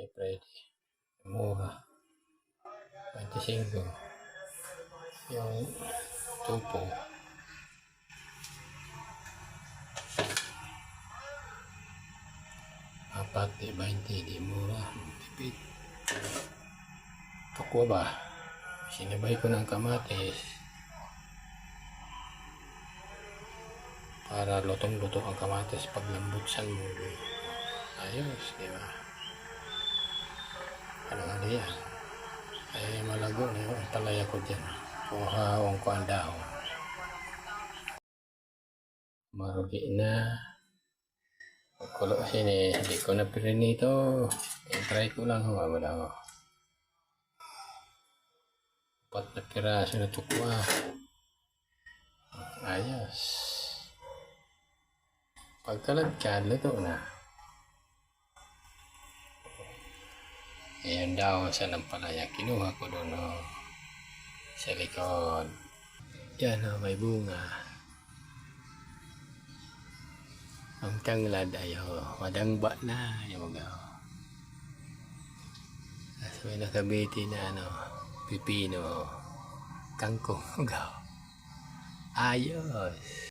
Ay, pwede. Mura. 25. Yung tupo. Apat, di 20, di mura. Tipid. Tukwa ba? Sinabay ko ng kamatis. Para lutong-luto ang kamatis pag lambutsan mo. Ayos, di ba? Yan? Ay malago na yung talaya ko dyan. Ko ang dahon. Marugi na. Kulo kasi ni, hindi ko na pirinito. I-try ko lang wala ho. Apat na piraso na tukwa. Ayos. Pagkalagkad, luto na. Ayan daw sa lampalaya. Kinuha ko doon oh, sa likod. Yan oh, may bunga. Ang tanglad ay oh, madangba na. Yung mga oh. Tapos may nakabiti na ano, pipino. Kangkong. Ayos.